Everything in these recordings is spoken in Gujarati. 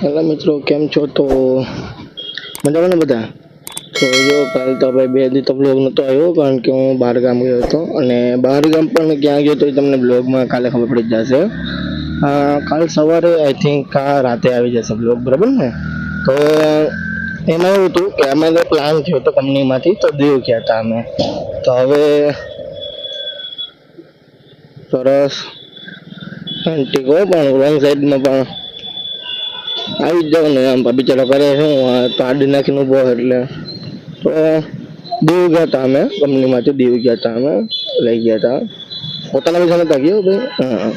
હાલો મિત્રો, કેમ છો? તો મજામાં ને બધા? તો જો કાલે તો ભાઈ બે દી તો બ્લોગ નહોતો આવ્યો, કારણ કે હું બહાર ગામ ગયો હતો અને બહાર ગામ પણ ક્યાં ગયો તો એ તમને બ્લોગમાં કાલે ખબર પડી જશે. કાલ સવારે આઈ થિંક આ રાતે આવી જશે બ્લોગ બરાબર ને? તો એમાં એવું હતું કે અમે પ્લાન થયો હતો કંપનીમાંથી તો દીવ ગયા હતા અમે. તો હવે સરસ. હોય પણ રોંગ સાઈડમાં પણ આવી જ જાવ ને આમ બિચારા કરે શું આડી નાખીને ઊભો એટલે. તો દીવ ગયા હતા અમે, કંપનીમાંથી દીવ ગયા હતા અમે, લઈ ગયા હતા પોતાના પૈસા નતા ગયો ભાઈ? હા.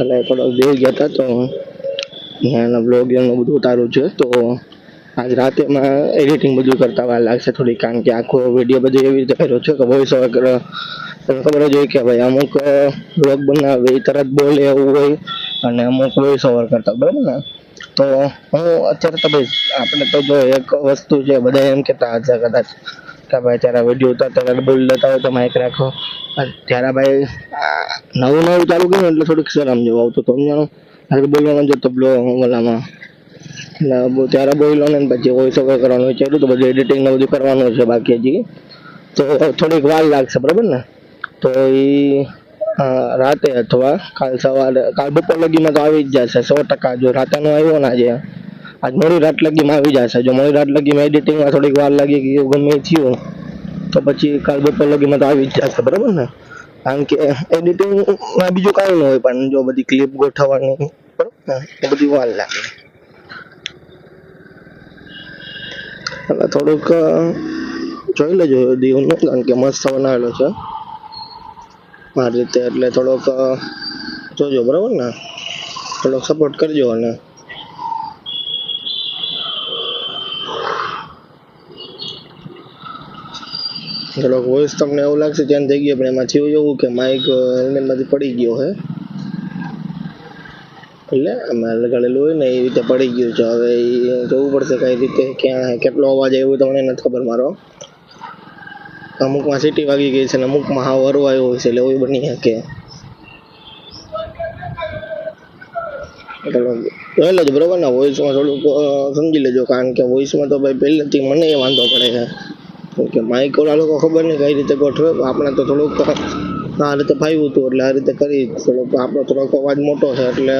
એટલે થોડોક દીવ ગયા હતા તો એના બ્લોગ એનું બધું ઉતારું છે. તો આજ રાતે એમાં એડિટિંગ બધું કરતા વાર લાગશે થોડી, કારણ કે આખો વીડિયો બધો એવી રીતે કર્યો છે કે વોઇસ ઓવર તમને ખબર જ હોય કે ભાઈ અમુક બ્લોગ બનાવે એ તરત બોલે એવું હોય. અને અમુક વોઇસ ઓવર કરતા, બરાબર ને? તો હું અત્યારે તો ભાઈ, આપણે તો જો એક વસ્તુ છે બધા એમ કહેતા હતા કદાચ, કે ભાઈ ત્યારે વીડિયો ઉતારતા ત્યારે બોલ લેતા હોય તો માઇક રાખો. ત્યારે ભાઈ નવું નવું ચાલુ કર્યું એટલે થોડુંક શરમ જેવું આવતું તો સમજાણું? ત્યારે બોલવાનું જતો બ્લો ઓલામાં એટલે ત્યારે બોલ્યો ને, પછી વોઇસ ઓવર કરવાનું વિચાર્યું તો બધું એડિટિંગ ને બધું કરવાનું છે બાકી હજી. તો થોડીક વાર લાગશે, બરાબર ને? તો એ રાતે અથવા કાલ સવારે, કાલ બપોર લગીમાં તો આવી જ જશે, સો ટકા. જો રાતેનો આવ્યો ને આજે, આજ મોડી રાત લગીમાં આવી જશે. જો મોડી રાત લગીમાં એડિટિંગમાં થોડીક વાર લાગી કે એવું ગમે થયું, તો પછી કાલ બપોર લગીમાં તો આવી જ જશે. બરાબર ને? કારણ કે એડિટિંગમાં બીજું કાંઈ ન હોય, પણ જો બધી ક્લિપ ગોઠવવાની, બરાબર ને? એ બધી વાર લાગે. એટલે થોડુંક જોઈ લેજો દીવનું કારણ કે મસ્ત બનાવેલો છે. આ રીતે એટલે થોડોક જોજો, બરાબર ને? થોડોક સપોર્ટ કરજો અને. થોડોક વોઇસ તમને એવું લાગશે ચેન્જ થઈ ગયો પણ એમાં થયું એવું કે માઇક હેલ્મેટમાંથી પડી ગયો હે? એટલે અમે લગાડેલું હોય ને એ રીતે પડી ગયું છે. હવે એ જોવું પડશે કઈ રીતે, ક્યાં, કેટલો અવાજ એવું તમને નથી ખબર મારો. અમુકમાં સીટી વાગી ગઈ છે ને અમુકમાં હાવ હરવાયો હોય છે, એટલે એવું બની શકે. જોઈ લેજો બરોબર ને વોઇસમાં થોડુંક સમજી લેજો, કારણ કે વોઇસમાં તો ભાઈ પહેલેથી મને એ વાંધો પડે છે. કે માઇક ઓલા લોકો ખબર નહીં કઈ રીતે ગોઠવે આપણે તો થોડુંક આ રીતે ફાવ્યું હતું, એટલે આ રીતે કરી, થોડોક આપણો થોડોક અવાજ મોટો છે, એટલે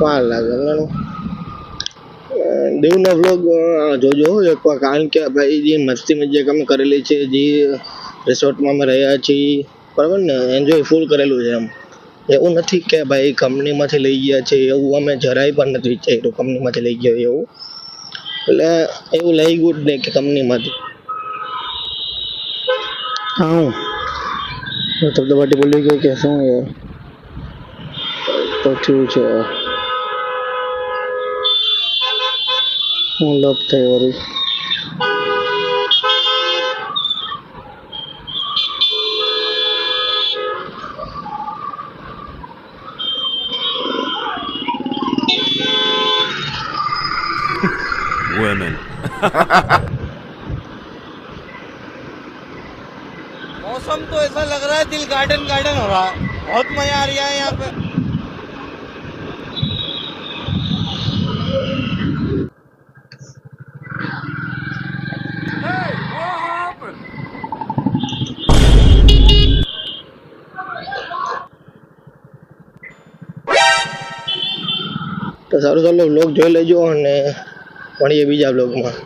વાર લાગે દેવનો વ્લોગ જોજો. એકવાર કારણ કે ભાઈ જે મસ્તી મજા અમે કરેલી છે, જે રિસોર્ટમાં અમે રહ્યા છીએ. બરાબર ને? એન્જોય ફૂલ કરેલું છે એમ. એવું નથી કે ભાઈ કંપનીમાંથી લઈ ગયા છે, એવું અમે જરાય પણ નથી વિચાર્યું કંપનીમાંથી લઈ ગયા એવું. એટલે એવું લઈ ગયું નહીં કે કંપનીમાંથી હા હું શબ્દવાટી બોલી ગઈ કે શું યાર. તો થયું છે. હું લપ થઈ વળી women. मौसम तो ऐसा लग रहा है दिल गार्डन गार्डन हो रहा है बहुत मजा आ रहा है यहाँ पे તો સારું ચાલો બ્લોગ જોઈ લેજો અને મળીએ બીજા બ્લોગમાં